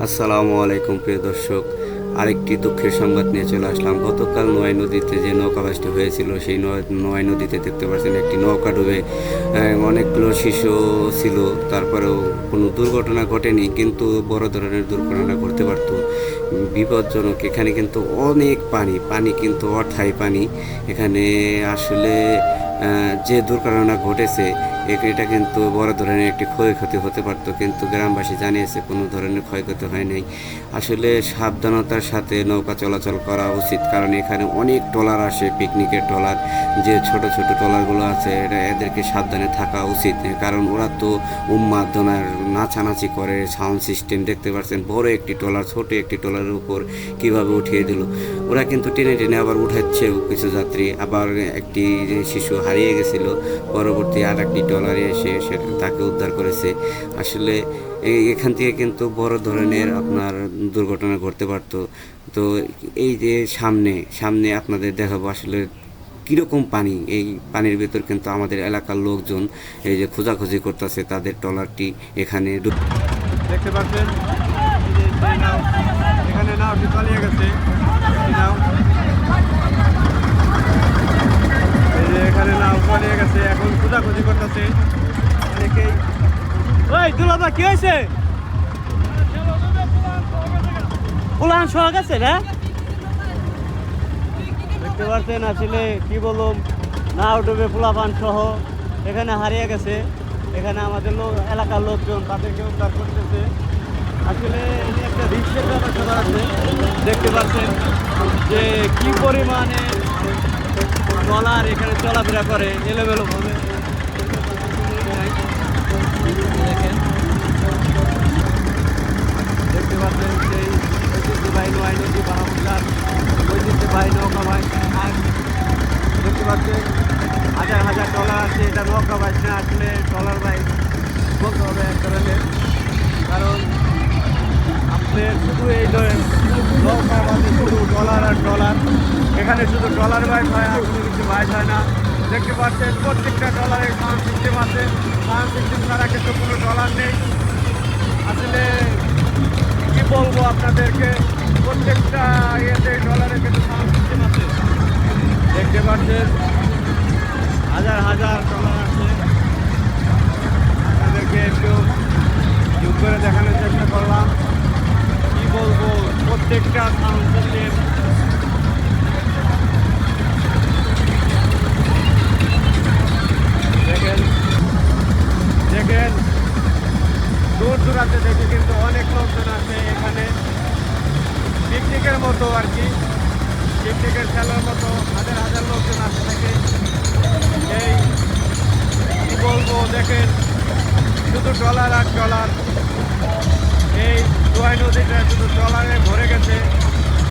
আসসালামু আলাইকুম, প্রিয় দর্শক। আরেকটি দুঃখের সংবাদ নিয়ে চলে আসলাম। গতকাল নয় নদীতে যে নৌকাবাসটি হয়েছিল, সেই নয়- নদীতে দেখতে পাচ্ছেন একটি নৌকা ডুবে অনেকগুলো শিশু ছিল। তারপরেও কোনো দুর্ঘটনা ঘটেনি, কিন্তু বড় ধরনের দুর্ঘটনা ঘটতে পারত। বিপজ্জনক। এখানে কিন্তু অনেক পানি পানি কিন্তু অঠাই পানি। এখানে আসলে যে দুর্ঘটনা ঘটেছে এটা কিন্তু বড় ধরনের একটি ক্ষয়ক্ষতি হতে পারতো। কিন্তু গ্রামবাসী জানিয়েছে কোনো ধরনের ক্ষয়ক্ষতি হয় নাই। আসলে সাবধানতার সাথে নৌকা চলাচল করা উচিত। কারণ এখানে অনেক ট্রলার আসে, পিকনিকের ট্রলার। যে ছোট ছোট ট্রলারগুলো আছে, এটা এদেরকে সাবধানে থাকা উচিত। কারণ ওরা তো উন্মাদনার নাচানাচি করে সাউন্ড সিস্টেম দেখতে পাচ্ছেন বড় একটি ট্রলার, ছোট একটি ট্রলারের উপর কীভাবে উঠিয়ে দিল। ওরা কিন্তু টেনে টেনে আবার উঠাচ্ছেও কিছু যাত্রী। আবার একটি শিশু হারিয়ে গেছিল, পরবর্তী আর একটি ট্রলারে এসে সে তাকে উদ্ধার করেছে। আসলে এখান থেকে কিন্তু বড় ধরনের আপনার দুর্ঘটনা ঘটতে পারতো। তো এই যে সামনে সামনে আপনাদের দেখাবো আসলে কীরকম পানি? এই পানির ভেতর কিন্তু আমাদের এলাকার লোকজন এই যে খোঁজাখুঁজি করতেছে তাদের ট্রলারটি এখানে দেখতে পাচ্ছেন? এখানে নাওটি পালিয়ে গেছে। নাও। এই যে এখানে নাও পালিয়ে গেছে। এখন খোঁজাখুঁজি করতেছে। অনেকেই ওই দুলাবা কি হয়েছে? উলান শোয়া গেছে। না দেখতে পাচ্ছেন আসলে কি বলুন না ডুবে পোলাপান সহ। এখানে হারিয়ে গেছে। এখানে আমাদের লোক, এলাকার লোকজন তাদেরকে উদ্ধার করতেছে। আসলে একটা রিক্সের ব্যাপার আছে। দেখতে পাচ্ছেন যে কি পরিমাণে ট্রলার এখানে চলাফেরা করে এলোমেলো ভাবে দেখেন দেখতে পাচ্ছেন সেই ঐতিহ্যবাহী নয় নদী বারামুল্লার ঐতিহ্যবাহী নৌকা ভাই আর দেখতে পাচ্ছেন হাজার হাজার ডলার আছে এটা নৌকা বাইক না আসলে ডলার বাইক বলতে হবে এক ধরনের। কারণ আপনার শুধু এই দ- নৌকা শুধু ডলার আর ডলার এখানে শুধু ডলার বাইক হয় আর কোনো কিছু বাইক হয় না। দেখতে পাচ্ছেন, প্রত্যেকটা ডলারের সাউন্ড সিস্টেম আছে। সাউন্ড সিস্টেম ছাড়া কিন্তু কোনো ডলার নেই। আসলে কি বলব আপনাদেরকে, প্রত্যেকটা ইয়েতে ডলারে কিন্তু সাউন্ড সিস্টেম আছে। দেখতে পাচ্ছেন, হাজার হাজার ডলার আছে আপনাদেরকে একটু জুম করে দেখানোর চেষ্টা করলাম কি বলব প্রত্যেকটা সিস্টেম দেখেন দেখেন, দূর দূরান্তে দেখে কিন্তু অনেক লোকজন আছে এখানে। পিকনিকের মতো আর কি। পিকনিকের খেলার মতো হাজার হাজার লোকজন আসে থাকে এই, কি বলব, দেখেন, শুধু ডলার আর ডলার। এই দোয়াই নদীটা শুধু ডলারে ভরে গেছে।